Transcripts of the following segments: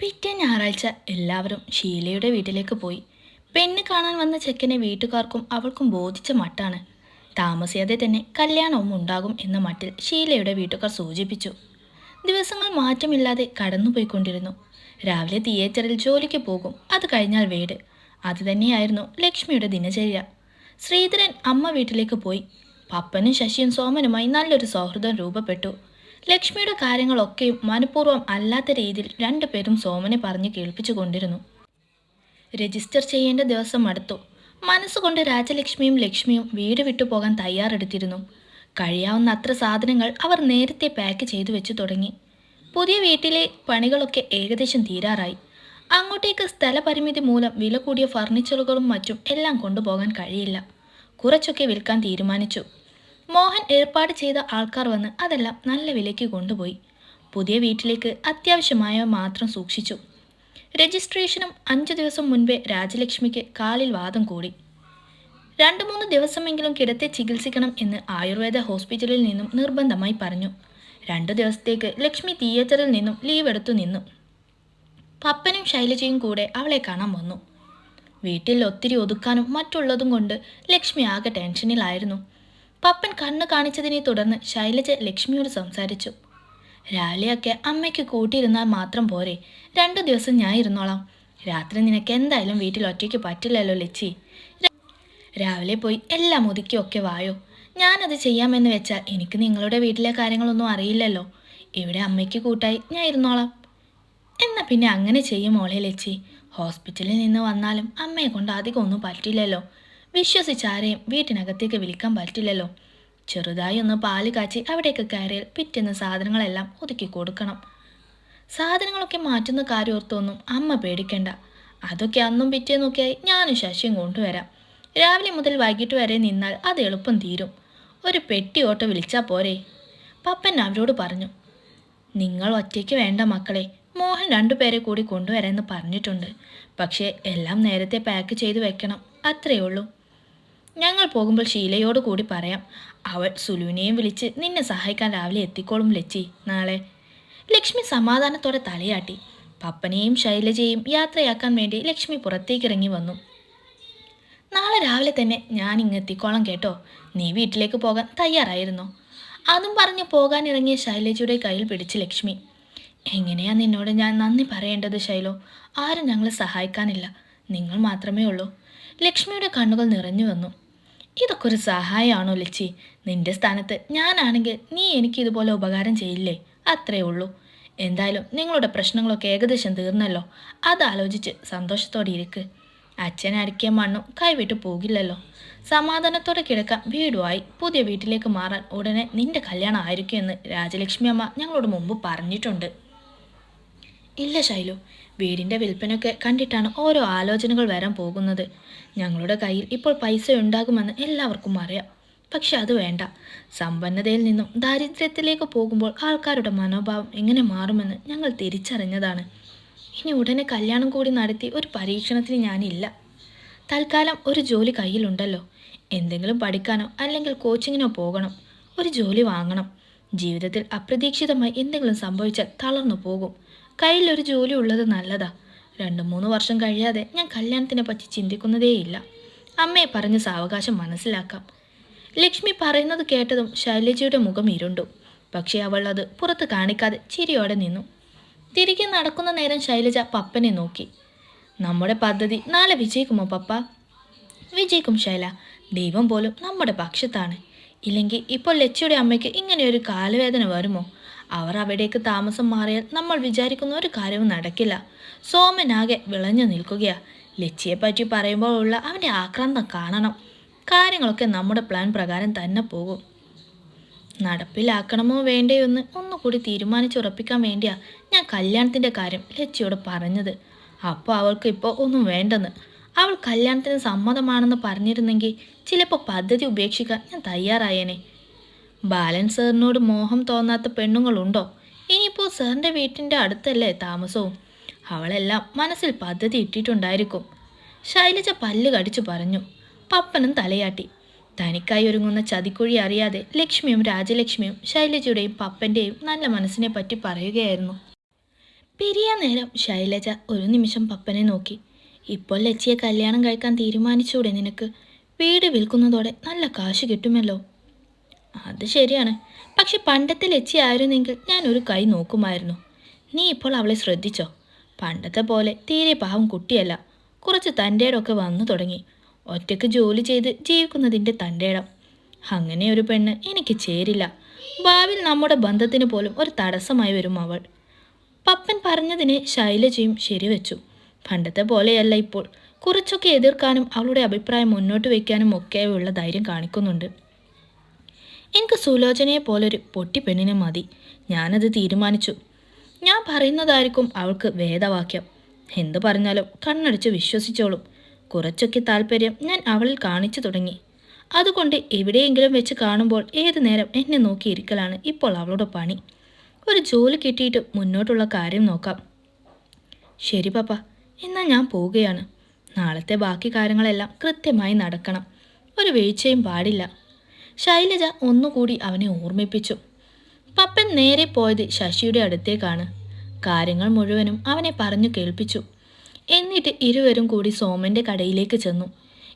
പിറ്റേ ഞായറാഴ്ച എല്ലാവരും ഷീലയുടെ വീട്ടിലേക്ക് പോയി. പെണ്ണ് കാണാൻ വന്ന ചെക്കനെ വീട്ടുകാർക്കും അവൾക്കും ബോധിച്ച മട്ടാണ്. താമസിയാതെ തന്നെ കല്യാണവും ഉണ്ടാകും എന്ന മട്ടിൽ ഷീലയുടെ വീട്ടുകാർ സൂചിപ്പിച്ചു. ദിവസങ്ങൾ മാറ്റമില്ലാതെ കടന്നുപോയിക്കൊണ്ടിരുന്നു. രാവിലെ തിയേറ്ററിൽ ജോലിക്ക് പോകും. അത് കഴിഞ്ഞാൽ വീട്. അതുതന്നെയായിരുന്നു ലക്ഷ്മിയുടെ ദിനചര്യ. ശ്രീധരൻ അമ്മ വീട്ടിലേക്ക് പോയി. പപ്പനും ശശിയും സോമനുമായി നല്ലൊരു സൗഹൃദം രൂപപ്പെട്ടു. ലക്ഷ്മിയുടെ കാര്യങ്ങളൊക്കെയും മനഃപൂർവം അല്ലാത്ത രീതിയിൽ രണ്ടുപേരും സോമനെ പറഞ്ഞ് കേൾപ്പിച്ചു കൊണ്ടിരുന്നു. രജിസ്റ്റർ ചെയ്യേണ്ട ദിവസം അടുത്തു മനസ്സുകൊണ്ട് രാജലക്ഷ്മിയും ലക്ഷ്മിയും വീട് വിട്ടു പോകാൻ തയ്യാറെടുത്തിരുന്നു. കഴിയാവുന്ന അത്ര സാധനങ്ങൾ അവർ നേരത്തെ പാക്ക് ചെയ്തു വെച്ചു തുടങ്ങി. പുതിയ വീട്ടിലെ പണികളൊക്കെ ഏകദേശം തീരാറായി. അങ്ങോട്ടേക്ക് സ്ഥലപരിമിതി മൂലം വില കൂടിയ ഫർണിച്ചറുകളും മറ്റും എല്ലാം കൊണ്ടുപോകാൻ കഴിയില്ല. കുറച്ചൊക്കെ വിൽക്കാൻ തീരുമാനിച്ചു. മോഹൻ ഏർപ്പാട് ചെയ്ത ആൾക്കാർ വന്ന് അതെല്ലാം നല്ല വിലയ്ക്ക് കൊണ്ടുപോയി. പുതിയ വീട്ടിലേക്ക് അത്യാവശ്യമായ മാത്രം സൂക്ഷിച്ചു. രജിസ്ട്രേഷനും അഞ്ചു ദിവസം മുൻപേ രാജലക്ഷ്മിക്ക് കാലിൽ വാദം കൂടി. രണ്ടു മൂന്ന് ദിവസമെങ്കിലും കിടത്തെ ചികിത്സിക്കണം എന്ന് ആയുർവേദ ഹോസ്പിറ്റലിൽ നിന്നും നിർബന്ധമായി പറഞ്ഞു. രണ്ടു ദിവസത്തേക്ക് ലക്ഷ്മി തിയേറ്ററിൽ നിന്നും ലീവ് എടുത്തു നിന്നു. പപ്പനും ശൈലജയും കൂടെ അവളെ കാണാൻ വന്നു. വീട്ടിൽ ഒത്തിരി ഒതുക്കാനും മറ്റുള്ളതും കൊണ്ട് ലക്ഷ്മി ആകെ ടെൻഷനിലായിരുന്നു. പപ്പൻ കണ്ണ് കാണിച്ചതിനെ തുടർന്ന് ശൈലജ ലക്ഷ്മിയോട് സംസാരിച്ചു. രാവിലെയൊക്കെ അമ്മയ്ക്ക് കൂട്ടിയിരുന്നാൽ മാത്രം പോരെ. രണ്ടു ദിവസം ഞാൻ ഇരുന്നോളാം. രാത്രി നിനക്ക് എന്തായാലും വീട്ടിൽ ഒറ്റയ്ക്ക് പറ്റില്ലല്ലോ ലച്ചി. രാവിലെ പോയി എല്ലാം ഒതുക്കിയൊക്കെ വായോ. ഞാനത് ചെയ്യാമെന്ന് വെച്ചാൽ എനിക്ക് നിങ്ങളുടെ വീട്ടിലെ കാര്യങ്ങളൊന്നും അറിയില്ലല്ലോ. ഇവിടെ അമ്മയ്ക്ക് കൂട്ടായി ഞാൻ ഇരുന്നോളാം. എന്നാൽ പിന്നെ അങ്ങനെ ചെയ്യും മോളെ ലച്ചി. ഹോസ്പിറ്റലിൽ നിന്ന് വന്നാലും അമ്മയെ കൊണ്ട് അധികം ഒന്നും പറ്റില്ലല്ലോ. വിശ്വസിച്ച് ആരെയും വീട്ടിനകത്തേക്ക് വിളിക്കാൻ പറ്റില്ലല്ലോ. ചെറുതായി ഒന്ന് പാൽ കാച്ചി അവിടേക്ക് കയറിയാൽ പിറ്റുന്ന സാധനങ്ങളെല്ലാം ഒതുക്കി കൊടുക്കണം. സാധനങ്ങളൊക്കെ മാറ്റുന്ന കാര്യം ഓർത്തൊന്നും അമ്മ പേടിക്കണ്ട. അതൊക്കെ അന്നും പിറ്റേന്നൊക്കെയായി ഞാനും ശശിയും കൊണ്ടുവരാം. രാവിലെ മുതൽ വൈകിട്ട് വരെ നിന്നാൽ അത് എളുപ്പം തീരും. ഒരു പെട്ടി ഓട്ടോ വിളിച്ചാൽ പോരെ? പപ്പൻ അവരോട് പറഞ്ഞു നിങ്ങൾ ഒറ്റയ്ക്ക് വേണ്ട മക്കളെ. മോഹൻ രണ്ടുപേരെ കൂടി കൊണ്ടുവരാമെന്ന് പറഞ്ഞിട്ടുണ്ട്. പക്ഷേ എല്ലാം നേരത്തെ പാക്ക് ചെയ്ത് വെക്കണം. അത്രയേ ഉള്ളൂ. ഞങ്ങൾ പോകുമ്പോൾ ഷീലയോട് കൂടി പറയാം അവൾ സുലുവിനെയും വിളിച്ച് നിന്നെ സഹായിക്കാൻ രാവിലെ എത്തിക്കോളും ലച്ചി നാളെ. ലക്ഷ്മി സമാധാനത്തോടെ തലയാട്ടി. പപ്പനെയും ശൈലജയും യാത്രയാക്കാൻ വേണ്ടി ലക്ഷ്മി പുറത്തേക്ക് ഇറങ്ങി വന്നു. നാളെ രാവിലെ തന്നെ ഞാൻ ഇങ്ങ് എത്തിക്കോളാം കേട്ടോ. നീ വീട്ടിലേക്ക് പോകാൻ തയ്യാറായിരുന്നോ. അതും പറഞ്ഞ് പോകാൻ ഇറങ്ങിയ ശൈലജയുടെ കയ്യിൽ പിടിച്ച് ലക്ഷ്മി. എങ്ങനെയാ നിന്നോട് ഞാൻ നന്ദി പറയേണ്ടത് ശൈലോ? ആരും ഞങ്ങളെ സഹായിക്കാനില്ല. നിങ്ങൾ മാത്രമേ ഉള്ളൂ. ലക്ഷ്മിയുടെ കണ്ണുകൾ നിറഞ്ഞു വന്നു. ഇതൊക്കെ ഒരു സഹായമാണോ ലച്ചി? നിന്റെ സ്ഥാനത്ത് ഞാനാണെങ്കിൽ നീ എനിക്ക് ഇതുപോലെ ഉപകാരം ചെയ്യില്ലേ? അത്രേ ഉള്ളൂ. എന്തായാലും നിങ്ങളുടെ പ്രശ്നങ്ങളൊക്കെ ഏകദേശം തീർന്നല്ലോ. അതാലോചിച്ച് സന്തോഷത്തോടെ ഇരിക്ക്. അച്ഛൻ അടുക്കിയ മണ്ണും കൈവിട്ട് പോകില്ലല്ലോ. സമാധാനത്തോടെ കിടക്കാൻ വീടുമായി പുതിയ വീട്ടിലേക്ക് മാറാൻ ഉടനെ നിന്റെ കല്യാണം ആയിരിക്കും എന്ന് രാജലക്ഷ്മി അമ്മ ഞങ്ങളോട് മുമ്പ് പറഞ്ഞിട്ടുണ്ട്. ഇല്ല ശൈലു. വീടിന്റെ വിൽപ്പനയൊക്കെ കണ്ടിട്ടാണ് ഓരോ ആലോചനകൾ വരാൻ പോകുന്നത്. ഞങ്ങളുടെ കയ്യിൽ ഇപ്പോൾ പൈസ ഉണ്ടാകുമെന്ന് എല്ലാവർക്കും അറിയാം. പക്ഷെ അത് വേണ്ട. സമ്പന്നതയിൽ നിന്നും ദാരിദ്ര്യത്തിലേക്ക് പോകുമ്പോൾ ആൾക്കാരുടെ മനോഭാവം എങ്ങനെ മാറുമെന്ന് ഞങ്ങൾ തിരിച്ചറിഞ്ഞതാണ്. ഇനി ഉടനെ കല്യാണം കൂടി നടത്തി ഒരു പരീക്ഷണത്തിന് ഞാനില്ല. തൽക്കാലം ഒരു ജോലി കയ്യിലുണ്ടല്ലോ. എന്തെങ്കിലും പഠിക്കാനോ അല്ലെങ്കിൽ കോച്ചിങ്ങിനോ പോകണം. ഒരു ജോലി വാങ്ങണം. ജീവിതത്തിൽ അപ്രതീക്ഷിതമായി എന്തെങ്കിലും സംഭവിച്ചാൽ തളർന്നു പോകും. കയ്യിലൊരു ജോലി ഉള്ളത് നല്ലതാ. രണ്ട് മൂന്ന് വർഷം കഴിയാതെ ഞാൻ കല്യാണത്തിനെ പറ്റി ചിന്തിക്കുന്നതേയില്ല. അമ്മയെ പറഞ്ഞ് സാവകാശം മനസ്സിലാക്കാം. ലക്ഷ്മി പറയുന്നത് കേട്ടതും ശൈലജയുടെ മുഖം ഇരുണ്ടു. പക്ഷേ അവൾ അത് പുറത്ത് കാണിക്കാതെ ചിരിയോടെ നിന്നു. തിരികെ നടക്കുന്ന നേരം ശൈലജ പപ്പനെ നോക്കി. നമ്മുടെ പദ്ധതി നാളെ വിജയിക്കുമോ പപ്പ? വിജയിക്കും ശൈല. ദൈവം പോലും നമ്മുടെ പക്ഷത്താണ്. ഇല്ലെങ്കിൽ ഇപ്പോൾ ലച്ചിയുടെ അമ്മയ്ക്ക് ഇങ്ങനെയൊരു കാലുവേദന വരുമോ? അവർ അവിടേക്ക് താമസം മാറിയാൽ നമ്മൾ വിചാരിക്കുന്ന ഒരു കാര്യവും നടക്കില്ല. സോമനാകെ വിളഞ്ഞു നിൽക്കുകയാ. ലച്ചിയെപ്പറ്റി പറയുമ്പോൾ ഉള്ള അവന്റെ ആക്രാന്തം കാണണം. കാര്യങ്ങളൊക്കെ നമ്മുടെ പ്ലാൻ പ്രകാരം തന്നെ പോകും. നടപ്പിലാക്കണമോ വേണ്ടയോ എന്ന് ഒന്നുകൂടി തീരുമാനിച്ചുറപ്പിക്കാൻ വേണ്ടിയാ ഞാൻ കല്യാണത്തിന്റെ കാര്യം ലച്ചിയോട് പറഞ്ഞത്. അപ്പോൾ അവൾക്ക് ഇപ്പോൾ ഒന്നും വേണ്ടെന്ന്. അവൾ കല്യാണത്തിന് സമ്മതമാണെന്ന് പറഞ്ഞിരുന്നെങ്കിൽ ചിലപ്പോൾ പദ്ധതി ഉപേക്ഷിക്കാൻ ഞാൻ തയ്യാറായേനെ. ബാലൻ സാറിനോട് മോഹം തോന്നാത്ത പെണ്ണുങ്ങളുണ്ടോ? ഇനിയിപ്പോൾ സാറിന്റെ വീട്ടിന്റെ അടുത്തല്ലേ താമസവും? അവളെല്ലാം മനസ്സിൽ പദ്ധതി ഇട്ടിട്ടുണ്ടായിരിക്കും. ശൈലജ പല്ല് കടിച്ചു പറഞ്ഞു. പപ്പനും തലയാട്ടി. തനിക്കായി ഒരുങ്ങുന്ന ചതിക്കുഴി അറിയാതെ ലക്ഷ്മിയും രാജലക്ഷ്മിയും ശൈലജയുടെയും പപ്പന്റെയും നല്ല മനസ്സിനെ പറ്റി പറയുകയായിരുന്നു. പിരിയ നേരം ശൈലജ ഒരു നിമിഷം പപ്പനെ നോക്കി. ഇപ്പോൾ ലച്ചിയെ കല്യാണം കഴിക്കാൻ തീരുമാനിച്ചൂടെ നിനക്ക്? വീട് വിൽക്കുന്നതോടെ നല്ല കാശ് കിട്ടുമല്ലോ. അത് ശരിയാണ്. പക്ഷെ പണ്ടത്തെ ലച്ചി ആയിരുന്നെങ്കിൽ ഞാൻ ഒരു കൈ നോക്കുമായിരുന്നു. നീ ഇപ്പോൾ അവളെ ശ്രദ്ധിച്ചോ? പണ്ടത്തെ പോലെ തീരെ പാവം കുട്ടിയല്ല. കുറച്ച് തന്റെടൊക്കെ വന്നു തുടങ്ങി. ഒറ്റയ്ക്ക് ജോലി ചെയ്ത് ജീവിക്കുന്നതിന്റെ തന്റെടം. അങ്ങനെ ഒരു പെണ്ണ് എനിക്ക് ചേരില്ല. ഭാവിയിൽ നമ്മുടെ ബന്ധത്തിന് പോലും ഒരു തടസ്സമായി വരും അവൾ. പപ്പൻ പറഞ്ഞതിനെ ശൈലജയും ശരിവെച്ചു. പണ്ടത്തെ പോലെയല്ല ഇപ്പോൾ. കുറച്ചൊക്കെ എതിർക്കാനും അവളുടെ അഭിപ്രായം മുന്നോട്ട് വയ്ക്കാനും ഒക്കെയുള്ള ധൈര്യം കാണിക്കുന്നുണ്ട്. എനിക്ക് സുലോചനയെ പോലൊരു പൊട്ടി പെണ്ണിനെ മതി. ഞാനത് തീരുമാനിച്ചു. ഞാൻ പറയുന്നതായിരിക്കും അവൾക്ക് വേദവാക്യം. എന്തു പറഞ്ഞാലും കണ്ണടിച്ച് വിശ്വസിച്ചോളും. കുറച്ചൊക്കെ താല്പര്യം ഞാൻ അവളിൽ കാണിച്ചു തുടങ്ങി. അതുകൊണ്ട് എവിടെയെങ്കിലും വെച്ച് കാണുമ്പോൾ ഏതു നേരം എന്നെ നോക്കിയിരിക്കലാണ് ഇപ്പോൾ അവളുടെ പണി. ഒരു ജോലി കിട്ടിയിട്ട് മുന്നോട്ടുള്ള കാര്യം നോക്കാം. ശരി പപ്പ എന്നാൽ ഞാൻ പോവുകയാണ്. നാളത്തെ ബാക്കി കാര്യങ്ങളെല്ലാം കൃത്യമായി നടക്കണം. ഒരു വീഴ്ചയും പാടില്ല. ശൈലജ ഒന്നുകൂടി അവനെ ഓർമ്മിപ്പിച്ചു. പപ്പൻ നേരെ പോയത് ശശിയുടെ അടുത്തേക്കാണ്. കാര്യങ്ങൾ മുഴുവനും അവനെ പറഞ്ഞു കേൾപ്പിച്ചു. എന്നിട്ട് ഇരുവരും കൂടി സോമന്റെ കടയിലേക്ക് ചെന്നു.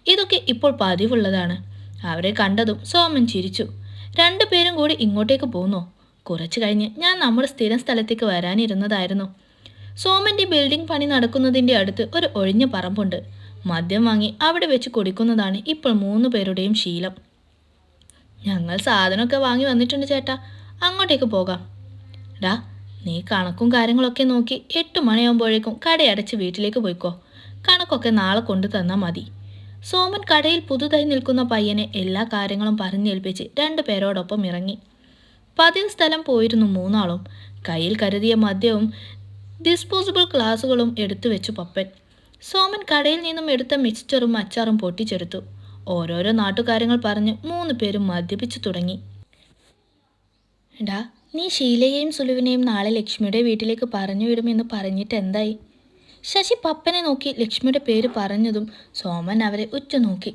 ഇതൊക്കെ ഇപ്പോൾ പതിവുള്ളതാണ്. അവരെ കണ്ടതും സോമൻ ചിരിച്ചു. രണ്ടുപേരും കൂടി ഇങ്ങോട്ടേക്ക് പോന്നോ. കുറച്ചു കഴിഞ്ഞ് ഞാൻ നമ്മുടെ സ്ഥിരം സ്ഥലത്തേക്ക് വരാനിരുന്നതായിരുന്നു. സോമന്റെ ബിൽഡിംഗ് പണി നടക്കുന്നതിന്റെ അടുത്ത് ഒരു ഒഴിഞ്ഞ പറമ്പുണ്ട്. മദ്യം വാങ്ങി അവിടെ വെച്ച് കുടിക്കുന്നതാണ് ഇപ്പോൾ മൂന്ന് പേരുടെയും ശീലം. ഞങ്ങൾ സാധനമൊക്കെ വാങ്ങി വന്നിട്ടുണ്ട് ചേട്ടാ. അങ്ങോട്ടേക്ക് പോകാം. ഡാ നീ കണക്കും കാര്യങ്ങളൊക്കെ നോക്കി എട്ട് മണിയാകുമ്പോഴേക്കും കടയടച്ച് വീട്ടിലേക്ക് പോയിക്കോ. കണക്കൊക്കെ നാളെ കൊണ്ടു തന്നാൽ മതി. സോമൻ കടയിൽ പുതുതായി നിൽക്കുന്ന പയ്യനെ എല്ലാ കാര്യങ്ങളും പറഞ്ഞേൽപ്പിച്ച് രണ്ടു പേരോടൊപ്പം ഇറങ്ങി. പതിവ് സ്ഥലം പോയിരുന്നു മൂന്നാളും. കയ്യിൽ കരുതിയ മദ്യവും ഡിസ്പോസിബിൾ ഗ്ലാസുകളും എടുത്തു വെച്ചു പപ്പൻ. സോമൻ കടയിൽ നിന്നും എടുത്ത മിക്സ്ചറും അച്ചാറും പൊട്ടിച്ചെടുത്തു. ഓരോരോ നാട്ടുകാര്യങ്ങൾ പറഞ്ഞ് മൂന്ന് പേരും മദ്യപിച്ചു തുടങ്ങി. ഡാ നീ ഷീലയെയും സുലുവിനെയും നാളെ ലക്ഷ്മിയുടെ വീട്ടിലേക്ക് പറഞ്ഞു വിടുമെന്ന് പറഞ്ഞിട്ട് എന്തായി? ശശി പപ്പനെ നോക്കി ലക്ഷ്മിയുടെ പേര് പറഞ്ഞതും സോമൻ അവരെ ഉറ്റുനോക്കി.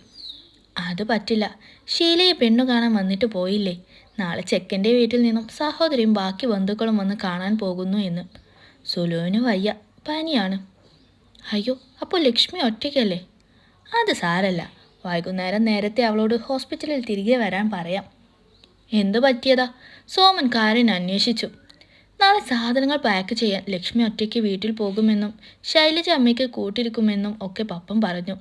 അത് പറ്റില്ല. ഷീലയെ പെണ്ണു കാണാൻ വന്നിട്ട് പോയില്ലേ? നാളെ ചെക്കന്റെ വീട്ടിൽ നിന്നും സഹോദരിയും ബാക്കി ബന്ധുക്കളും വന്ന് കാണാൻ പോകുന്നു എന്ന്. സുലുവിന് വയ്യ. പനിയാണ്. അയ്യോ അപ്പോൾ ലക്ഷ്മി ഒറ്റയ്ക്കല്ലേ? അത് സാരല്ല. വൈകുന്നേരം നേരത്തെ അവളോട് ഹോസ്പിറ്റലിൽ തിരികെ വരാൻ പറയാം. എന്തു പറ്റിയതാ? സോമൻ കാരൻ അന്വേഷിച്ചു. നാളെ സാധനങ്ങൾ പാക്ക് ചെയ്യാൻ ലക്ഷ്മി ഒറ്റയ്ക്ക് വീട്ടിൽ പോകുമെന്നും ശൈലജ അമ്മയ്ക്ക് കൂട്ടിരിക്കുമെന്നും ഒക്കെ പപ്പൻ പറഞ്ഞു.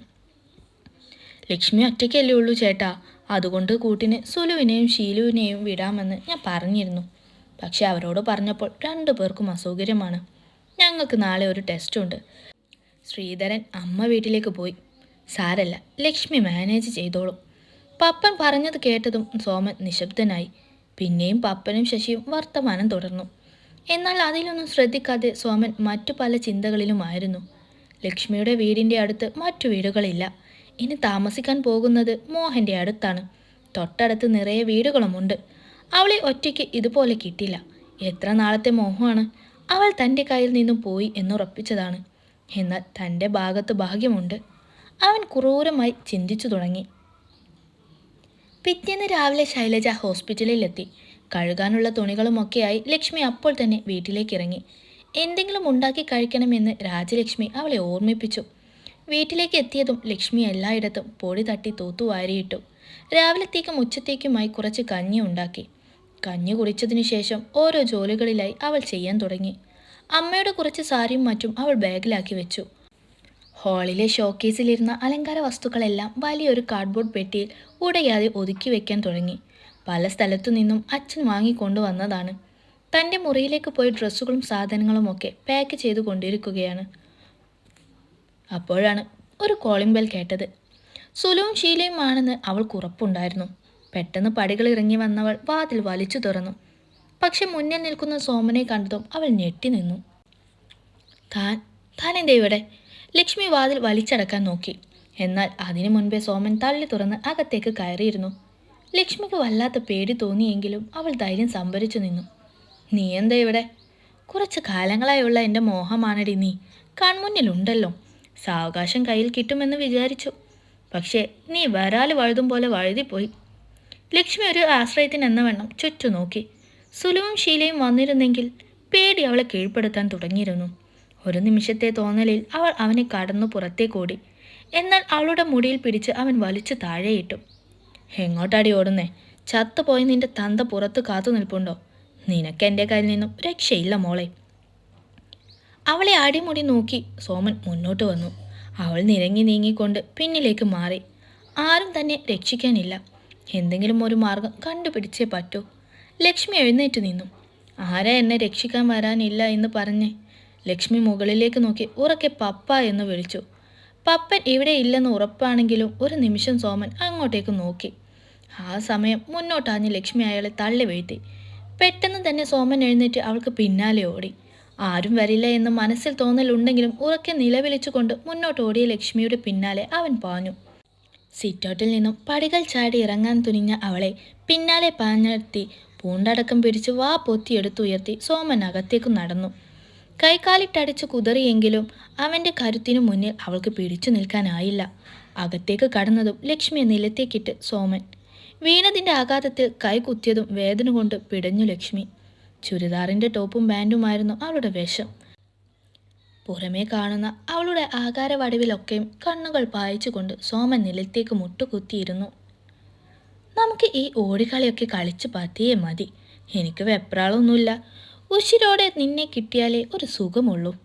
ലക്ഷ്മി ഒറ്റയ്ക്കല്ലേ ഉള്ളൂ ചേട്ടാ. അതുകൊണ്ട് കൂട്ടിന് സുലുവിനെയും ഷീലുവിനെയും വിടാമെന്ന് ഞാൻ പറഞ്ഞിരുന്നു. പക്ഷെ അവരോട് പറഞ്ഞപ്പോൾ രണ്ടു പേർക്കും അസൗകര്യമാണ്. ഞങ്ങൾക്ക് നാളെ ഒരു ടെസ്റ്റ് ഉണ്ട്. ശ്രീധരൻ അമ്മ വീട്ടിലേക്ക് പോയി. സാരല്ല ലക്ഷ്മി മാനേജ് ചെയ്തോളും. പപ്പൻ പറഞ്ഞത് കേട്ടതും സോമൻ നിശബ്ദനായി. പിന്നെയും പപ്പനും ശശിയും വർത്തമാനം തുടർന്നു. എന്നാൽ അതിലൊന്നും ശ്രദ്ധിക്കാതെ സോമൻ മറ്റു പല ചിന്തകളിലുമായിരുന്നു. ലക്ഷ്മിയുടെ വീടിന്റെ അടുത്ത് മറ്റു വീടുകളില്ല. ഇനി താമസിക്കാൻ പോകുന്നത് മോഹന്റെ അടുത്താണ്. തൊട്ടടുത്ത് നിറയെ വീടുകളുമുണ്ട്. അവളെ ഒറ്റയ്ക്ക് ഇതുപോലെ കിട്ടില്ല. എത്ര നാളത്തെ മോഹമാണ് അവൾ തന്റെ കയ്യിൽ നിന്നും പോയി എന്നുറപ്പിച്ചതാണ്. എന്നാൽ തന്റെ ഭാഗത്ത് ഭാഗ്യമുണ്ട്. അവൻ ക്രൂരമായി ചിന്തിച്ചു തുടങ്ങി. പിറ്റേന്ന് രാവിലെ ശൈലജ ഹോസ്പിറ്റലിലെത്തി. കഴുകാനുള്ള തുണികളുമൊക്കെയായി ലക്ഷ്മി അപ്പോൾ തന്നെ വീട്ടിലേക്ക് ഇറങ്ങി എന്തെങ്കിലും ഉണ്ടാക്കി കഴിക്കണമെന്ന് രാജലക്ഷ്മി അവളെ ഓർമ്മിപ്പിച്ചു. വീട്ടിലേക്ക് എത്തിയതും ലക്ഷ്മി എല്ലായിടത്തും പൊടി തട്ടി തൂത്തുവാരിയിട്ടു. രാവിലത്തേക്കും ഉച്ചത്തേക്കുമായി കുറച്ച് കഞ്ഞി ഉണ്ടാക്കി. കഞ്ഞി കുടിച്ചതിനു ശേഷം ഓരോ ജോലികളിലായി അവൾ ചെയ്യാൻ തുടങ്ങി. അമ്മയുടെ കുറച്ച് സാരിയും മറ്റും അവൾ ബാഗിലാക്കി വെച്ചു. ഹാളിലെ ഷോക്കേസിലിരുന്ന അലങ്കാര വസ്തുക്കളെല്ലാം വലിയൊരു കാർഡ്ബോർഡ് പെട്ടിയിൽ ഉടയാതെ ഒതുക്കി വെക്കാൻ തുടങ്ങി. പല സ്ഥലത്തു നിന്നും അച്ഛൻ വാങ്ങിക്കൊണ്ടുവന്നതാണ് തന്റെ മുറിയിലേക്ക് പോയി ഡ്രസ്സുകളും സാധനങ്ങളും ഒക്കെ പാക്ക് ചെയ്തു കൊണ്ടിരിക്കുകയാണ്. അപ്പോഴാണ് ഒരു കോളിംഗ് ബെൽ കേട്ടത്. സുലുവും ഷീലയുമാണെന്ന് അവൾക്ക് ഉറപ്പുണ്ടായിരുന്നു. പെട്ടെന്ന് പടികൾ ഇറങ്ങി വന്നവൾ വാതിൽ വലിച്ചു തുറന്നു. പക്ഷെ മുന്നിൽ നിൽക്കുന്ന സോമനെ കണ്ടതും അവൾ ഞെട്ടി നിന്നു. താൻ താൻ എന്തേ ഇവിടെ? ലക്ഷ്മി വാതിൽ വലിച്ചടക്കാൻ നോക്കി. എന്നാൽ അതിനു മുൻപേ സോമൻ തള്ളി തുറന്ന് അകത്തേക്ക് കയറിയിരുന്നു. ലക്ഷ്മിക്ക് വല്ലാത്ത പേടി തോന്നിയെങ്കിലും അവൾ ധൈര്യം സംഭരിച്ചു നിന്നു. നീ എന്താ ഇവിടെ? കുറച്ച് കാലങ്ങളായുള്ള എന്റെ മോഹമാണടി നീ. കൺമുന്നിലുണ്ടല്ലോ. സാവകാശം കയ്യിൽ കിട്ടുമെന്ന് വിചാരിച്ചു. പക്ഷേ നീ വരാൽ വഴുതും പോലെ വഴുതിപ്പോയി. ലക്ഷ്മി ഒരു ആശ്രയത്തിന് എന്ന വണ്ണം ചുറ്റു നോക്കി സുലുവും ശീലയും വന്നിരുന്നെങ്കിൽ പേടി അവളെ കീഴ്പ്പെടുത്താൻ തുടങ്ങിയിരുന്നു. ഒരു നിമിഷത്തെ തോന്നലിൽ അവൾ അവനെ കടന്നു പുറത്തേക്കോടി. എന്നാൽ അവളുടെ മുടിയിൽ പിടിച്ച് അവൻ വലിച്ചു താഴെയിട്ടു. എങ്ങോട്ടാടി ഓടുന്നേ? ചത്തുപോയി നിന്റെ തന്ത പുറത്ത് കാത്തു നിൽപ്പുണ്ടോ? നിനക്ക് എന്റെ കയ്യിൽ നിന്നും രക്ഷയില്ല മോളെ. അവളെ അടിമുടി നോക്കി സോമൻ മുന്നോട്ട് വന്നു. അവൾ നിരങ്ങി നീങ്ങിക്കൊണ്ട് പിന്നിലേക്ക് മാറി. ആരും തന്നെ രക്ഷിക്കാനില്ല. എന്തെങ്കിലും ഒരു മാർഗം കണ്ടുപിടിച്ചേ പറ്റൂ. ലക്ഷ്മി എഴുന്നേറ്റ് നിന്നു. ആരാ എന്നെ രക്ഷിക്കാൻ വരാനില്ല എന്ന് പറഞ്ഞ് ലക്ഷ്മി മുകളിലേക്ക് നോക്കി ഉറക്കെ പപ്പ എന്ന് വിളിച്ചു. പപ്പൻ ഇവിടെ ഇല്ലെന്ന് ഉറപ്പാണെങ്കിലും ഒരു നിമിഷം സോമൻ അങ്ങോട്ടേക്ക് നോക്കി. ആ സമയം മുന്നോട്ടാഞ്ഞ് ലക്ഷ്മി അയാളെ തള്ളി വീഴ്ത്തി. പെട്ടെന്ന് തന്നെ സോമൻ എഴുന്നേറ്റ് അവൾക്ക് പിന്നാലെ ഓടി. ആരും വരില്ല എന്ന് മനസ്സിൽ തോന്നലുണ്ടെങ്കിലും ഉറക്കെ നിലവിളിച്ചുകൊണ്ട് മുന്നോട്ട് ഓടിയ ലക്ഷ്മിയുടെ പിന്നാലെ അവൻ പാഞ്ഞു. സിറ്റൗട്ടിൽ നിന്നും പടികൾ ചാടി ഇറങ്ങാൻ തുനിഞ്ഞ അവളെ പിന്നാലെ പാഞ്ഞെത്തി പൂണ്ടടക്കം പിടിച്ച് വാ പൊത്തിയെടുത്തുയർത്തി സോമൻ അകത്തേക്ക് നടന്നു. കൈകാലിട്ടടിച്ച് കുതറിയെങ്കിലും അവന്റെ കരുത്തിനു മുന്നിൽ അവൾക്ക് പിടിച്ചു നിൽക്കാനായില്ല. അകത്തേക്ക് കടന്നതും ലക്ഷ്മിയെ നിലത്തേക്കിട്ട് സോമൻ. വീണതിന്റെ ആഘാതത്തിൽ കൈ കുത്തിയതും വേദന കൊണ്ട് പിടഞ്ഞു ലക്ഷ്മി. ചുരിദാറിന്റെ ടോപ്പും ബാൻഡുമായിരുന്നു അവളുടെ വേഷം. പുറമേ കാണുന്ന അവളുടെ ആകാരവടിവിലൊക്കെയും കണ്ണുകൾ പായിച്ചുകൊണ്ട് സോമൻ നിലത്തേക്ക് മുട്ടുകുത്തിയിരുന്നു. നമുക്ക് ഈ ഓടിക്കളിയൊക്കെ കളിച്ച് പതിയേ മതി. എനിക്ക് വെപ്രാളൊന്നുമില്ല. ഉശിരോടെ നിന്നെ കിട്ടിയാലേ ഒരു സുഖമുള്ളൂ.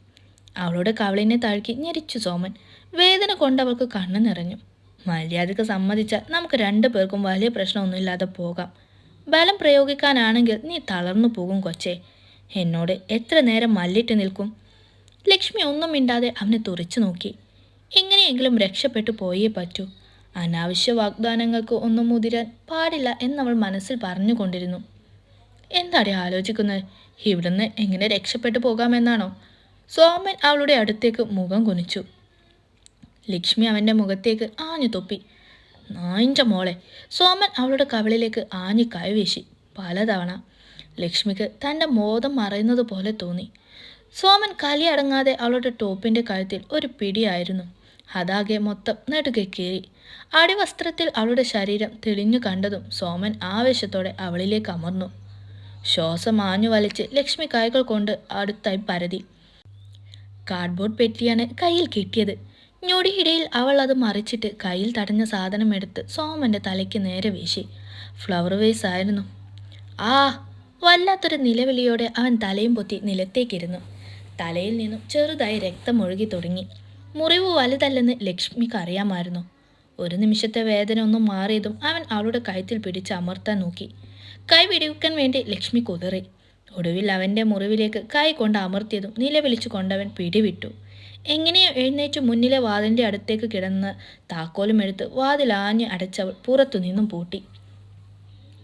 അവളുടെ കവളിനെ താഴ്ക്കി ഞെരിച്ചു സോമൻ. വേദന കൊണ്ടവൾക്ക് കണ്ണു നിറഞ്ഞു. മര്യാദയ്ക്ക് സമ്മതിച്ചാൽ നമുക്ക് രണ്ടു പേർക്കും വലിയ പ്രശ്നമൊന്നുമില്ലാതെ പോകാം. ബലം പ്രയോഗിക്കാനാണെങ്കിൽ നീ തളർന്നു പോകും കൊച്ചേ. എന്നോട് എത്ര നേരം മല്ലിട്ട് നിൽക്കും? ലക്ഷ്മി ഒന്നും മിണ്ടാതെ അവനെ തുറച്ചു നോക്കി. എങ്ങനെയെങ്കിലും രക്ഷപ്പെട്ടു പോയേ പറ്റൂ. അനാവശ്യ വാഗ്ദാനങ്ങൾക്ക് ഒന്നും മുതിരാൻ പാടില്ല എന്നവൾ മനസ്സിൽ പറഞ്ഞുകൊണ്ടിരുന്നു. എന്താടി ആലോചിക്കുന്നത്? ഇവിടുന്ന് എങ്ങനെ രക്ഷപ്പെട്ടു പോകാമെന്നാണോ? സോമൻ അവളുടെ അടുത്തേക്ക് മുഖം കുനിച്ചു. ലക്ഷ്മി അവന്റെ മുഖത്തേക്ക് ആഞ്ഞു തൊപ്പി. നായിന്റെ മോളെ സോമൻ അവളുടെ കവിളിലേക്ക് ആഞ്ഞു കൈവീശി പലതവണ ലക്ഷ്മിക്ക് തന്റെ മോദം മറയുന്നത് പോലെ തോന്നി. സോമൻ കലിയടങ്ങാതെ അവളുടെ ടോപ്പിന്റെ കഴുത്തിൽ ഒരു പിടിയായിരുന്നു. അതാകെ മൊത്തം നെടുകെ കീറി. അടിവസ്ത്രത്തിൽ അവളുടെ ശരീരം തെളിഞ്ഞു കണ്ടതും സോമൻ ആവേശത്തോടെ അവളിലേക്ക് അമർന്നു. ശ്വാസം മാഞ്ഞു വലിച്ച് ലക്ഷ്മി കൈകൾ കൊണ്ട് അടുത്തായി പരതി. കാർഡ്ബോർഡ് പെട്ടിയാണ് കയ്യിൽ കിട്ടിയത്. ഞൊടിയിടയിൽ അവൾ അത് മറിച്ചിട്ട് കയ്യിൽ തടഞ്ഞ സാധനം എടുത്ത് സോമന്റെ തലയ്ക്ക് നേരെ വീശി. ഫ്ലവർ വേസ് ആയിരുന്നു. ആ വല്ലാത്തൊരു നിലവിളിയോടെ അവൻ തലയും പൊത്തി നിലത്തേക്കിരുന്നു. തലയിൽ നിന്നും ചെറുതായി രക്തം ഒഴുകി തുടങ്ങി. മുറിവ് വലുതല്ലെന്ന് ലക്ഷ്മിക്ക് അറിയാമായിരുന്നു. ഒരു നിമിഷത്തെ വേദന ഒന്നും മാറിയതും അവൻ അവളുടെ കഴുത്തിൽ പിടിച്ച് അമർത്താൻ നോക്കി. കൈ വിടിവിക്കാൻ വേണ്ടി ലക്ഷ്മി കുതിറി. ഒടുവിൽ അവന്റെ മുറിവിലേക്ക് കൈ കൊണ്ട് അമർത്തിയതും നിലവിളിച്ചു കൊണ്ടവൻ പിടിവിട്ടു. എങ്ങനെയോ എഴുന്നേറ്റ് മുന്നിലെ വാതിലിന്റെ അടുത്തേക്ക് കിടന്ന് താക്കോലും എടുത്ത് വാതിലാഞ്ഞ് അടച്ചവൾ പുറത്തു നിന്നും പൂട്ടി.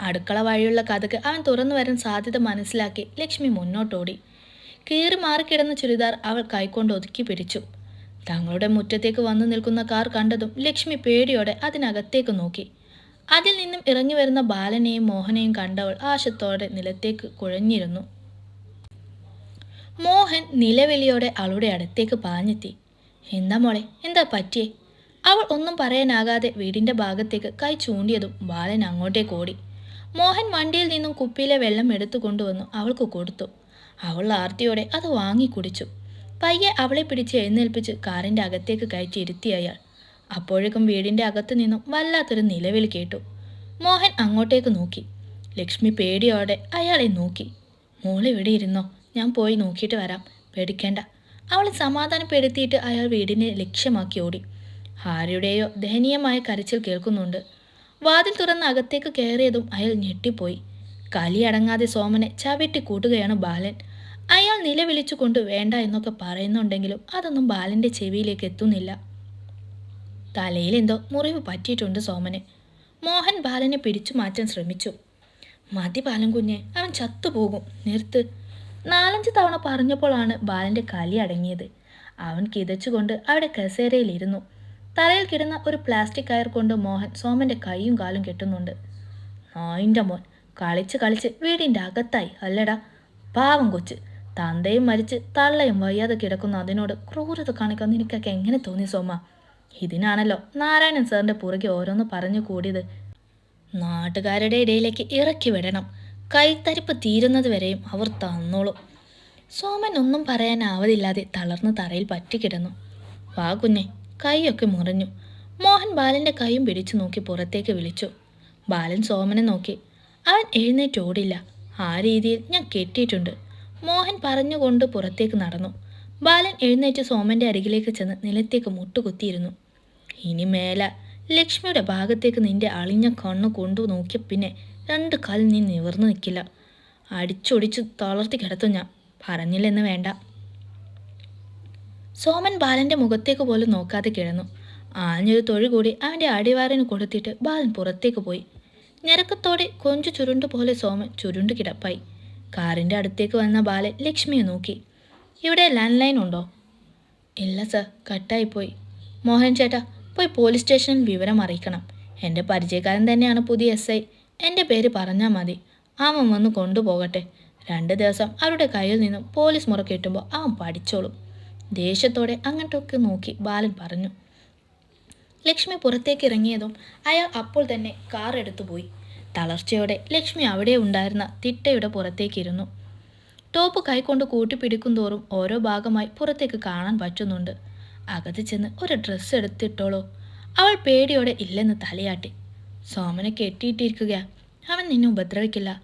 അടുക്കള വഴിയുള്ള കഥക്ക് അവൻ തുറന്നു വരാൻ സാധ്യത മനസ്സിലാക്കി ലക്ഷ്മി മുന്നോട്ടോടി. കീറി മാറിക്കിടന്ന ചുരിദാർ അവൾ കൈകൊണ്ട് ഒതുക്കി പിടിച്ചു. തങ്ങളുടെ മുറ്റത്തേക്ക് വന്നു നിൽക്കുന്ന കാർ കണ്ടതും ലക്ഷ്മി പേടിയോടെ അതിനകത്തേക്ക് നോക്കി. അതിൽ നിന്നും ഇറങ്ങി വരുന്ന ബാലനെയും മോഹനെയും കണ്ടവൾ ആശത്തോടെ നിലത്തേക്ക് കുഴഞ്ഞിരുന്നു. മോഹൻ നിലവിളിയോടെ അവളുടെ അടുത്തേക്ക് പാഞ്ഞെത്തി. എന്താ മോളെ എന്താ പറ്റിയേ? അവൾ ഒന്നും പറയാനാകാതെ വീടിന്റെ ഭാഗത്തേക്ക് കൈ ചൂണ്ടിയതും ബാലൻ അങ്ങോട്ടേക്ക് ഓടി. മോഹൻ വണ്ടിയിൽ നിന്നും കുപ്പിയിലെ വെള്ളം എടുത്തു കൊണ്ടുവന്നു അവൾക്ക് കൊടുത്തു. അവൾ ആർത്തിയോടെ അത് വാങ്ങി കുടിച്ചു. പയ്യെ അവളെ പിടിച്ച് എഴുന്നേൽപ്പിച്ച് കാറിന്റെ അകത്തേക്ക് കയറ്റി ഇരുത്തി അയാൾ. അപ്പോഴേക്കും വീടിന്റെ അകത്തു നിന്നും വല്ലാത്തൊരു നിലവിൽ കേട്ടു. മോഹൻ അങ്ങോട്ടേക്ക് നോക്കി. ലക്ഷ്മി പേടിയോടെ അയാളെ നോക്കി. മോളിവിടെ ഇരുന്നോ? ഞാൻ പോയി നോക്കിയിട്ട് വരാം. പേടിക്കേണ്ട. അവളെ സമാധാനപ്പെടുത്തിയിട്ട് അയാൾ വീടിനെ ലക്ഷ്യമാക്കി ഓടി. ഹാരിയുടെയോ ദയനീയമായ കരച്ചിൽ കേൾക്കുന്നുണ്ട്. വാതിൽ തുറന്ന് അകത്തേക്ക് കയറിയതും അയാൾ ഞെട്ടിപ്പോയി. കലി അടങ്ങാതെ സോമനെ ചവിട്ടി കൂട്ടുകയാണ് ബാലൻ. അയാൾ നിലവിളിച്ചുകൊണ്ട് വേണ്ട എന്നൊക്കെ പറയുന്നുണ്ടെങ്കിലും അതൊന്നും ബാലന്റെ ചെവിയിലേക്ക് എത്തുന്നില്ല. തലയിൽ എന്തോ മുറിവ് പറ്റിയിട്ടുണ്ട് സോമന്. മോഹൻ ബാലനെ പിടിച്ചു മാറ്റാൻ ശ്രമിച്ചു. മതി ബാലൻ കുഞ്ഞെ അവൻ ചത്തുപോകും. നിർത്ത്. നാലഞ്ച് തവണ പറഞ്ഞപ്പോഴാണ് ബാലന്റെ കലി അടങ്ങിയത്. അവൻ കിതച്ചുകൊണ്ട് അവിടെ കസേരയിലിരുന്നു. തലയിൽ കിടന്ന ഒരു പ്ലാസ്റ്റിക് കയർ കൊണ്ട് മോഹൻ സോമന്റെ കൈയും കാലും കെട്ടുന്നുണ്ട്. നായിന്റെ മോൻ കളിച്ച് കളിച്ച് വീടിന്റെ അകത്തായി അല്ലടാ. പാവം കൊച്ച്. തന്തയും മരിച്ച് തള്ളയും വയ്യാതെ കിടക്കുന്ന അതിനോട് ക്രൂരത കാണിക്കാൻ നിനക്കൊക്കെ എങ്ങനെ തോന്നി സോമ? ഇതിനാണല്ലോ നാരായണൻ സാറിന്റെ പുറകെ ഓരോന്ന് പറഞ്ഞു കൂടിയത്. നാട്ടുകാരുടെ ഇടയിലേക്ക് ഇറക്കി വിടണം. കൈത്തരിപ്പ് തീരുന്നത് വരെയും അവർ തന്നോളും. സോമൻ ഒന്നും പറയാനാവതില്ലാതെ തളർന്ന് തറയിൽ പറ്റിക്കിടന്നു വാ കുഞ്ഞെ കൈയൊക്കെ മുറിഞ്ഞു. മോഹൻ ബാലന്റെ കൈയും പിടിച്ചു നോക്കി പുറത്തേക്ക് വിളിച്ചു. ബാലൻ സോമനെ നോക്കി. അവൻ എഴുന്നേറ്റ് ഓടില്ല. ആ രീതിയിൽ ഞാൻ കെട്ടിയിട്ടുണ്ട്. മോഹൻ പറഞ്ഞുകൊണ്ട് പുറത്തേക്ക് നടന്നു. ബാലൻ എഴുന്നേറ്റ് സോമന്റെ അരികിലേക്ക് ചെന്ന് നിലത്തേക്ക് മുട്ടുകുത്തിയിരുന്നു. ഇനി മേല. ലക്ഷ്മിയുടെ ഭാഗത്തേക്ക് നിന്റെ അളിഞ്ഞ കണ്ണ് കൊണ്ടു നോക്കിയ പിന്നെ രണ്ട് കാലിൽ നീ നിവർന്നു നിൽക്കില്ല. അടിച്ചൊടിച്ച് തളർത്തി കിടത്തും ഞാൻ. പറഞ്ഞില്ലെന്ന് വേണ്ട. സോമൻ ബാലന്റെ മുഖത്തേക്ക് പോലും നോക്കാതെ കിടന്നു. ആഞ്ഞൊരു തൊഴി കൂടി അവന്റെ അടിവാരന് കൊടുത്തിട്ട് ബാലൻ പുറത്തേക്ക് പോയി. ഞരക്കത്തോടെ കൊഞ്ചു ചുരുണ്ട് പോലെ സോമൻ ചുരുണ്ട് കിടപ്പായി. കാറിന്റെ അടുത്തേക്ക് വന്ന ബാലൻ ലക്ഷ്മിയെ നോക്കി. ഇവിടെ ലാൻഡ് ലൈൻ ഉണ്ടോ? ഇല്ല സർ കട്ടായിപ്പോയി. മോഹൻ ചേട്ടാ പോയി പോലീസ് സ്റ്റേഷനിൽ വിവരം അറിയിക്കണം. എന്റെ പരിചയക്കാരൻ തന്നെയാണ് പുതിയ എസ് ഐ എന്റെ പേര് പറഞ്ഞാൽ മതി. അവൻ വന്ന് കൊണ്ടുപോകട്ടെ. രണ്ട് ദിവസം അവരുടെ കയ്യിൽ നിന്നും പോലീസ് മുറ കിട്ടുമ്പോൾ അവൻ പഠിച്ചോളും. ദേഷ്യത്തോടെ അങ്ങോട്ടൊക്കെ നോക്കി ബാലൻ പറഞ്ഞു. ലക്ഷ്മി പുറത്തേക്ക് ഇറങ്ങിയതും അയാൾ അപ്പോൾ തന്നെ കാർ എടുത്തു പോയി തളർച്ചയോടെ ലക്ഷ്മി അവിടെ ഉണ്ടായിരുന്ന തിട്ടയുടെ പുറത്തേക്കിരുന്നു ടോപ്പ് കൈകൊണ്ട് കൂട്ടിപ്പിടിക്കും തോറും ഓരോ ഭാഗമായി പുറത്തേക്ക് കാണാൻ പറ്റുന്നുണ്ട്. അകത്ത് ചെന്ന് ഒരു ഡ്രസ്സ് എടുത്തിട്ടോളൂ. അവൾ പേടിയോടെ ഇല്ലെന്ന് തലയാട്ടി. സോമനെ കെട്ടിയിട്ടിരിക്കുക. അവൻ നിന്നെ ഉപദ്രവിക്കില്ല.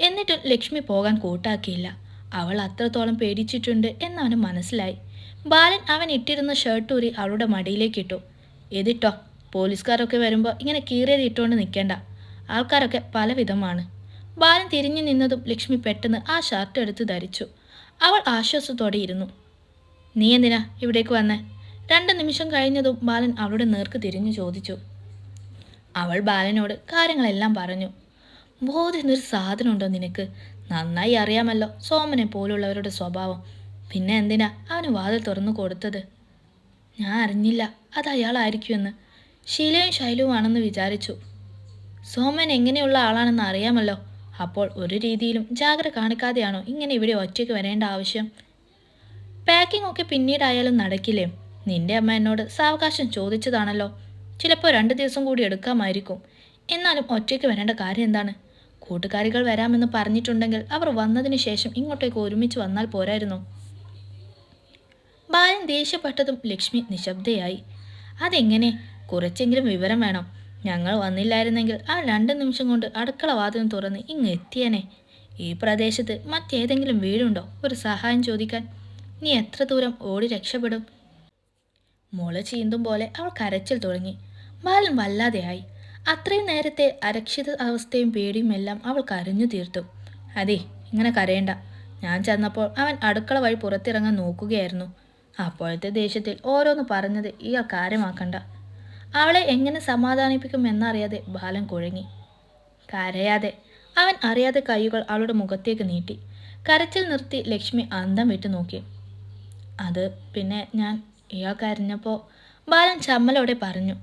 എന്നിട്ടും ലക്ഷ്മി പോകാൻ കൂട്ടാക്കിയില്ല. അവൾ അത്രത്തോളം പേടിച്ചിട്ടുണ്ട് എന്നവന് മനസ്സിലായി. ബാലൻ അവൻ ഇട്ടിരുന്ന ഷർട്ട് ഊരി അവളുടെ മടിയിലേക്ക് ഇട്ടു. ഇതിട്ടോ? പോലീസുകാരൊക്കെ വരുമ്പോൾ ഇങ്ങനെ കീറിയത് ഇട്ടുകൊണ്ട് നിൽക്കേണ്ട ആൾക്കാരൊക്കെ പല വിധമാണ് ബാലൻ തിരിഞ്ഞു നിന്നതും ലക്ഷ്മി പെട്ടെന്ന് ആ ഷർട്ട് എടുത്ത് ധരിച്ചു. അവൾ ആശ്വാസത്തോടെ ഇരുന്നു. നീ എന്തിനാ ഇവിടേക്ക് വന്നേ? രണ്ട് നിമിഷം കഴിഞ്ഞതും ബാലൻ അവളുടെ നേർക്ക് തിരിഞ്ഞു ചോദിച്ചു. അവൾ ബാലനോട് കാര്യങ്ങളെല്ലാം പറഞ്ഞു. ബോധം എന്നൊരു സാധനമുണ്ടോ നിനക്ക്? നന്നായി അറിയാമല്ലോ സോമനെ പോലുള്ളവരുടെ സ്വഭാവം. പിന്നെ എന്തിനാ അവന് വാതിൽ തുറന്നു കൊടുത്തത്? ഞാൻ അറിഞ്ഞില്ല. അത് അയാളായിരിക്കുമെന്ന്. ശീലയും ശൈലവുമാണെന്ന് വിചാരിച്ചു. സോമൻ എങ്ങനെയുള്ള ആളാണെന്ന് അറിയാമല്ലോ. അപ്പോൾ ഒരു രീതിയിലും ജാഗ്രത കാണിക്കാതെയാണോ ഇങ്ങനെ ഇവിടെ ഒറ്റയ്ക്ക് വരേണ്ട ആവശ്യം? പാക്കിംഗ് ഒക്കെ പിന്നീടായാലും നടക്കില്ലേ? നിന്റെ അമ്മ എന്നോട് സാവകാശം ചോദിച്ചതാണല്ലോ. ചിലപ്പോൾ രണ്ട് ദിവസം കൂടി എടുക്കാമായിരിക്കും. എന്നാലും ഒറ്റയ്ക്ക് വരേണ്ട കാര്യം എന്താണ്? കൂട്ടുകാരികൾ വരാമെന്ന് പറഞ്ഞിട്ടുണ്ടെങ്കിൽ അവർ വന്നതിന് ശേഷം ഇങ്ങോട്ടേക്ക് ഒരുമിച്ച് വന്നാൽ പോരായിരുന്നു. ബാലൻ ദേഷ്യപ്പെട്ടതും ലക്ഷ്മി നിശബ്ദയായി. അതെങ്ങനെ? കുറച്ചെങ്കിലും വിവരം വേണം. ഞങ്ങൾ വന്നില്ലായിരുന്നെങ്കിൽ ആ രണ്ട് നിമിഷം കൊണ്ട് അടുക്കള വാതിലും തുറന്ന് ഇങ്ങ് എത്തിയനെ. ഈ പ്രദേശത്ത് മറ്റേതെങ്കിലും വീടുണ്ടോ? ഒരു സഹായം ചോദിക്കാൻ. നീ എത്ര ദൂരം ഓടി രക്ഷപ്പെടും? മുള ചീന്തും പോലെ അവൾ കരച്ചിൽ തുടങ്ങി. ബാലൻ വല്ലാതെയായി അത്രയും നേരത്തെ അരക്ഷിത അവസ്ഥയും പേടിയും എല്ലാം അവൾ കരഞ്ഞു തീർത്തു. അതെ ഇങ്ങനെ കരയണ്ട. ഞാൻ ചെന്നപ്പോൾ അവൻ അടുക്കള വഴി പുറത്തിറങ്ങാൻ നോക്കുകയായിരുന്നു. അപ്പോഴത്തെ ദേഷ്യത്തിൽ ഓരോന്ന് പറഞ്ഞത് ഇയാൾ കാര്യമാക്കണ്ട. അവളെ എങ്ങനെ സമാധാനിപ്പിക്കും എന്നറിയാതെ ബാലൻ കുഴങ്ങി. കരയാതെ. അവൻ അറിയാതെ കൈകൾ അവളുടെ മുഖത്തേക്ക് നീട്ടി. കരച്ചിൽ നിർത്തി ലക്ഷ്മി അന്തം വിട്ടു നോക്കി. അത് പിന്നെ ഞാൻ ഇയാൾ കരഞ്ഞപ്പോൾ ബാലൻ ചമ്മലോടെ പറഞ്ഞു.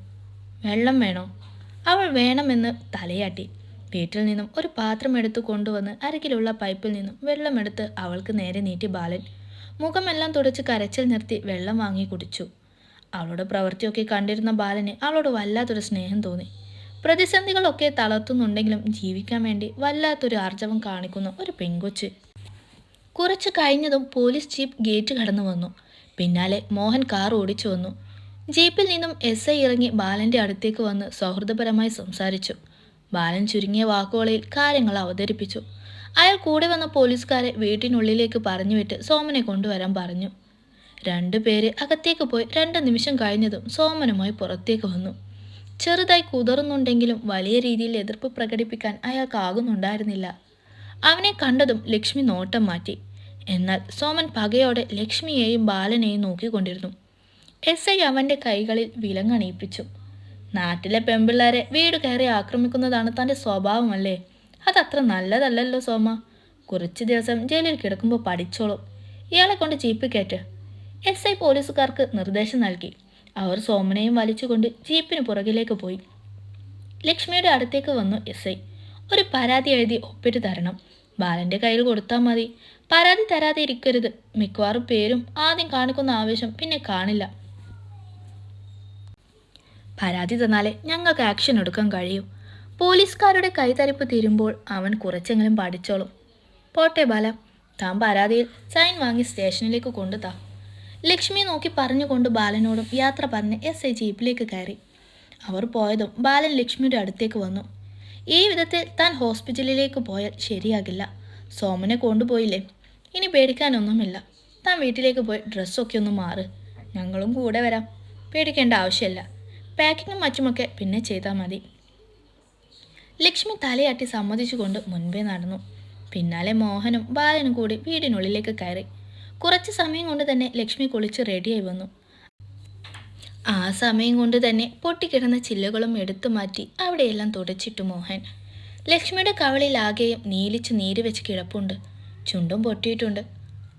വെള്ളം വേണോ? അവൾ വേണമെന്ന് തലയാട്ടി. വീട്ടിൽ നിന്നും ഒരു പാത്രം എടുത്തു കൊണ്ടുവന്ന് അരികിലുള്ള പൈപ്പിൽ നിന്നും വെള്ളമെടുത്ത് അവൾക്ക് നേരെ നീട്ടി ബാലൻ. മുഖമെല്ലാം തുടച്ച് കരച്ചിൽ നിർത്തി വെള്ളം വാങ്ങി കുടിച്ചു. അവളുടെ പ്രവൃത്തിയൊക്കെ കണ്ടിരുന്ന ബാലന് അവളോട് വല്ലാത്തൊരു സ്നേഹം തോന്നി. പ്രതിസന്ധികളൊക്കെ തളർത്തുന്നുണ്ടെങ്കിലും ജീവിക്കാൻ വേണ്ടി വല്ലാത്തൊരു ആർജവം കാണിക്കുന്ന ഒരു പെൺകൊച്ച്. കുറച്ച് കഴിഞ്ഞതും പോലീസ് ജീപ്പ് ഗേറ്റ് കടന്നു വന്നു. പിന്നാലെ മോഹൻ കാർ ഓടിച്ചു വന്നു. ജീപ്പിൽ നിന്നും എസ് ഐ ഇറങ്ങി ബാലന്റെ അടുത്തേക്ക് വന്ന് സൗഹൃദപരമായി സംസാരിച്ചു. ബാലൻ ചുരുങ്ങിയ വാക്കുകളിൽ കാര്യങ്ങൾ അവതരിപ്പിച്ചു. അയാൾ കൂടെ വന്ന പോലീസുകാരെ വീട്ടിനുള്ളിലേക്ക് പറഞ്ഞുവിട്ട് സോമനെ കൊണ്ടുവരാൻ പറഞ്ഞു. രണ്ടുപേര് അകത്തേക്ക് പോയി രണ്ട് നിമിഷം കഴിഞ്ഞതും സോമനുമായി പുറത്തേക്ക് വന്നു. ചെറുതായി കുതറുന്നുണ്ടെങ്കിലും വലിയ രീതിയിൽ എതിർപ്പ് പ്രകടിപ്പിക്കാൻ അയാൾക്കാകുന്നുണ്ടായിരുന്നില്ല അവനെ കണ്ടതും ലക്ഷ്മി നോട്ടം മാറ്റി. എന്നാൽ സോമൻ പകയോടെ ലക്ഷ്മിയെയും ബാലനെയും നോക്കിക്കൊണ്ടിരുന്നു. എസ് ഐ അവന്റെ കൈകളിൽ വിലങ്ങണിയിപ്പിച്ചു. നാട്ടിലെ പെമ്പിള്ളേരെ വീട് കയറി ആക്രമിക്കുന്നതാണ് തന്റെ സ്വഭാവമല്ലേ? അതത്ര നല്ലതല്ലല്ലോ സോമ. കുറച്ച് ദിവസം ജയിലിൽ കിടക്കുമ്പോൾ പഠിച്ചോളും. ഇയാളെ കൊണ്ട് ജീപ്പ് കയറ്റ് എസ് ഐ പോലീസുകാർക്ക് നിർദ്ദേശം നൽകി. അവർ സോമനെയും വലിച്ചുകൊണ്ട് ജീപ്പിന് പുറകിലേക്ക് പോയി. ലക്ഷ്മിയുടെ അടുത്തേക്ക് വന്നു എസ് ഐ. ഒരു പരാതി എഴുതി ഒപ്പിട്ട് തരണം. ബാലന്റെ കയ്യിൽ കൊടുത്താൽ മതി. പരാതി തരാതെ ഇരിക്കരുത്. മിക്കവാറും പേരും ആദ്യം കാണിക്കുന്ന ആവേശം പിന്നെ കാണില്ല. പരാതി തന്നാലേ ഞങ്ങൾക്ക് ആക്ഷൻ എടുക്കാൻ കഴിയൂ. പോലീസുകാരുടെ കൈതരിപ്പ് തീരുമ്പോൾ അവൻ കുറച്ചെങ്കിലും പഠിച്ചോളും. പോട്ടെ ബാല താൻ പരാതിയിൽ സൈൻ വാങ്ങി സ്റ്റേഷനിലേക്ക് കൊണ്ടുതാ. ലക്ഷ്മിയെ നോക്കി പറഞ്ഞുകൊണ്ട് ബാലനോടും യാത്ര പറഞ്ഞ് എസ് ഐ ജീപ്പിലേക്ക് കയറി. അവർ പോയതും ബാലൻ ലക്ഷ്മിയുടെ അടുത്തേക്ക് വന്നു. ഈ വിധത്തിൽ താൻ ഹോസ്പിറ്റലിലേക്ക് പോയാൽ ശരിയാകില്ല. സോമനെ കൊണ്ടുപോയില്ലേ? ഇനി പേടിക്കാനൊന്നുമില്ല. താൻ വീട്ടിലേക്ക് പോയി ഡ്രസ്സൊക്കെ ഒന്ന് മാറ്. ഞങ്ങളും കൂടെ വരാം. പേടിക്കേണ്ട ആവശ്യമില്ല. പാക്കിങ്ങും മറ്റുമൊക്കെ പിന്നെ ചെയ്താൽ മതി. ലക്ഷ്മി തലയാട്ടി സമ്മതിച്ചുകൊണ്ട് മുൻപേ നടന്നു. പിന്നാലെ മോഹനും ബാലനും കൂടി വീടിനുള്ളിലേക്ക് കയറി. കുറച്ച് സമയം കൊണ്ട് തന്നെ ലക്ഷ്മി കുളിച്ച് റെഡിയായി വന്നു. ആ സമയം കൊണ്ട് തന്നെ പൊട്ടിക്കിടന്ന ചില്ലുകളും എടുത്തു മാറ്റി അവിടെയെല്ലാം തുടച്ചിട്ടു മോഹൻ. ലക്ഷ്മിയുടെ കവളിലാകെയും നീലിച്ച് നീര് വെച്ച് കിടപ്പുണ്ട്. ചുണ്ടും പൊട്ടിയിട്ടുണ്ട്.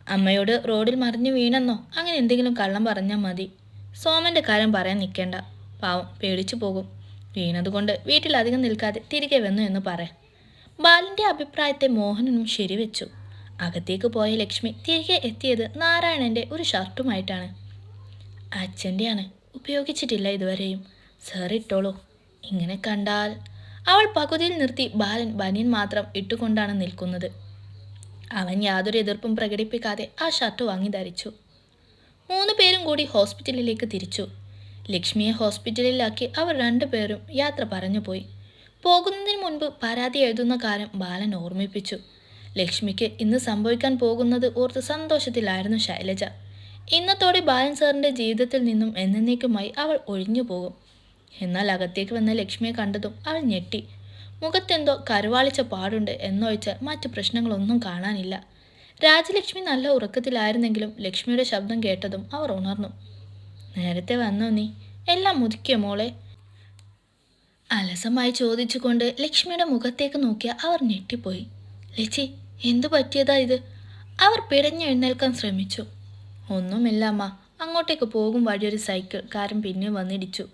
അമ്മയോട് റോഡിൽ മറിഞ്ഞു വീണെന്നോ? അങ്ങനെ എന്തെങ്കിലും കള്ളം പറഞ്ഞാൽ മതി. സോമന്റെ കാര്യം പറയാൻ നിൽക്കേണ്ട. പാവം പേടിച്ചു പോകും. വീണതുകൊണ്ട് വീട്ടിലധികം നിൽക്കാതെ തിരികെ വന്നു എന്ന് പറയാം ബാലിന്റെ അഭിപ്രായത്തെ മോഹനനും ശരിവെച്ചു. അകത്തേക്ക് പോയ ലക്ഷ്മി തിരികെ എത്തിയത് നാരായണന്റെ ഒരു ഷർട്ടുമായിട്ടാണ്. അച്ഛന്റെയാണ് ഉപയോഗിച്ചിട്ടില്ല ഇതുവരെയും. സാർ ഇട്ടോളൂ. ഇങ്ങനെ കണ്ടാൽ അവൾ പകുതിയിൽ നിർത്തി ബാലൻ ബനിയൻ മാത്രം ഇട്ടുകൊണ്ടാണ് നിൽക്കുന്നത്. അവൻ യാതൊരു എതിർപ്പും പ്രകടിപ്പിക്കാതെ ആ ഷർട്ട് വാങ്ങി ധരിച്ചു. മൂന്ന് പേരും കൂടി ഹോസ്പിറ്റലിലേക്ക് തിരിച്ചു. ലക്ഷ്മിയെ ഹോസ്പിറ്റലിലാക്കി അവർ രണ്ടുപേരും യാത്ര പറഞ്ഞു പോയി. പോകുന്നതിന് മുൻപ് പരാതി എഴുതുന്ന കാര്യം ബാലൻ ഓർമ്മിപ്പിച്ചു. ലക്ഷ്മിക്ക് ഇന്ന് സംഭവിക്കാൻ പോകുന്നത് ഓർത്ത് സന്തോഷത്തിലായിരുന്നു ശൈലജ. ഇന്നത്തോടെ ബാലൻ സാറിന്റെ ജീവിതത്തിൽ നിന്നും എന്നേക്കുമായി അവൾ ഒഴിഞ്ഞു പോകും. എന്നാൽ അകത്തേക്ക് വന്ന ലക്ഷ്മിയെ കണ്ടതും അവൾ ഞെട്ടി. മുഖത്തെന്തോ കരുവാളിച്ച പാടുണ്ട് എന്നൊഴിച്ചാൽ മറ്റു പ്രശ്നങ്ങളൊന്നും കാണാനില്ല. രാജലക്ഷ്മി നല്ല ഉറക്കത്തിലായിരുന്നെങ്കിലും ലക്ഷ്മിയുടെ ശബ്ദം കേട്ടതും അവർ ഉണർന്നു. നേരത്തെ വന്നോ നീ? എല്ലാം മുതുക്കിയ മോളെ? അലസമായി ചോദിച്ചുകൊണ്ട് ലക്ഷ്മിയുടെ മുഖത്തേക്ക് നോക്കിയ അവർ ഞെട്ടിപ്പോയി. ലച്ചി എന്തു പറ്റിയതാ ഇത്? അവർ പിടഞ്ഞെഴുന്നേൽക്കാൻ ശ്രമിച്ചു. ഒന്നുമില്ല അമ്മ. അങ്ങോട്ടേക്ക് പോകും വഴി ഒരു സൈക്കിൾ. കാരൻ പിന്നെ വന്നിടിച്ചു.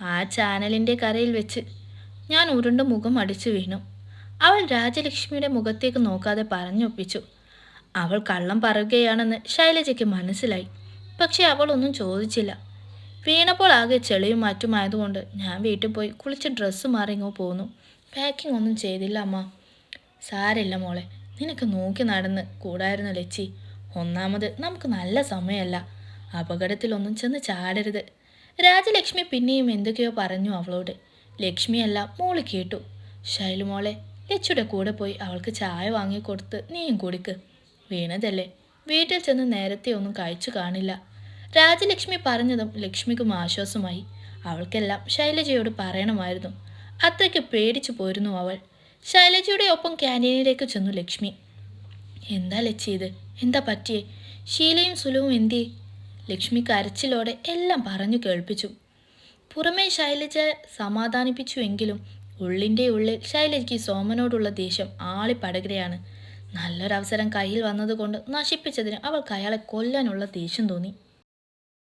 ആ ചാനലിന്റെ കരയിൽ വെച്ച് ഞാൻ ഉരുണ്ട മുഖം അടിച്ചു വീണു. അവൾ രാജലക്ഷ്മിയുടെ മുഖത്തേക്ക് നോക്കാതെ പറഞ്ഞൊപ്പിച്ചു. അവൾ കള്ളം പറയുകയാണെന്ന് ശൈലജയ്ക്ക് മനസ്സിലായി. പക്ഷെ അവളൊന്നും ചോദിച്ചില്ല. വീണപ്പോൾ ആകെ ചെളിയും മറ്റുമായതുകൊണ്ട് ഞാൻ വീട്ടിൽ പോയി കുളിച്ച് ഡ്രസ്സ് മാറി ഇങ്ങോ പോന്നു. പാക്കിംഗ് ഒന്നും ചെയ്തില്ല അമ്മ. സാരില്ല മോളെ. നിനക്ക് നോക്കി നടന്ന് കൂടായിരുന്നു ലച്ചി. ഒന്നാമത് നമുക്ക് നല്ല സമയമല്ല. അപകടത്തിലൊന്നും ചെന്ന് ചാടരുത്. രാജലക്ഷ്മി പിന്നെയും എന്തൊക്കെയോ പറഞ്ഞു അവളോട്. ലക്ഷ്മിയല്ല മോൾ കേട്ടു. ശൈലുമോളെ ലച്ചിയുടെ കൂടെ പോയി അവൾക്ക് ചായ വാങ്ങിക്കൊടുത്ത് നീയും കുടിക്ക്. വീണതല്ലേ? വീട്ടിൽ ചെന്ന് നേരത്തെ ഒന്നും കഴിച്ചു കാണില്ല. രാജലക്ഷ്മി പറഞ്ഞതും ലക്ഷ്മിക്കും ആശ്വാസമായി. അവൾക്കെല്ലാം ശൈലജയോട് പറയണമായിരുന്നു. അത്രയ്ക്ക് പേടിച്ചു പോയിരുന്നു അവൾ. ശൈലജയുടെ ഒപ്പം ക്യാന്റീനിലേക്ക് ചെന്നു ലക്ഷ്മി. എന്താ ലച്ചി എന്താ പറ്റിയേ? ശീലയും സുലവും എന്തേ ലക്ഷ്മി കരച്ചിലോടെ എല്ലാം പറഞ്ഞു കേൾപ്പിച്ചു. പുറമേ ശൈലജ സമാധാനിപ്പിച്ചുവെങ്കിലും ഉള്ളിന്റെ ഉള്ളിൽ ശൈലജയ്ക്ക് സോമനോടുള്ള ദേഷ്യം ആളിപ്പടരുകയാണ് നല്ലൊരവസരം കയ്യിൽ വന്നതുകൊണ്ട് നശിപ്പിച്ചതിന് അവൾക്ക് അയാളെ കൊല്ലാനുള്ള ദേഷ്യം തോന്നി.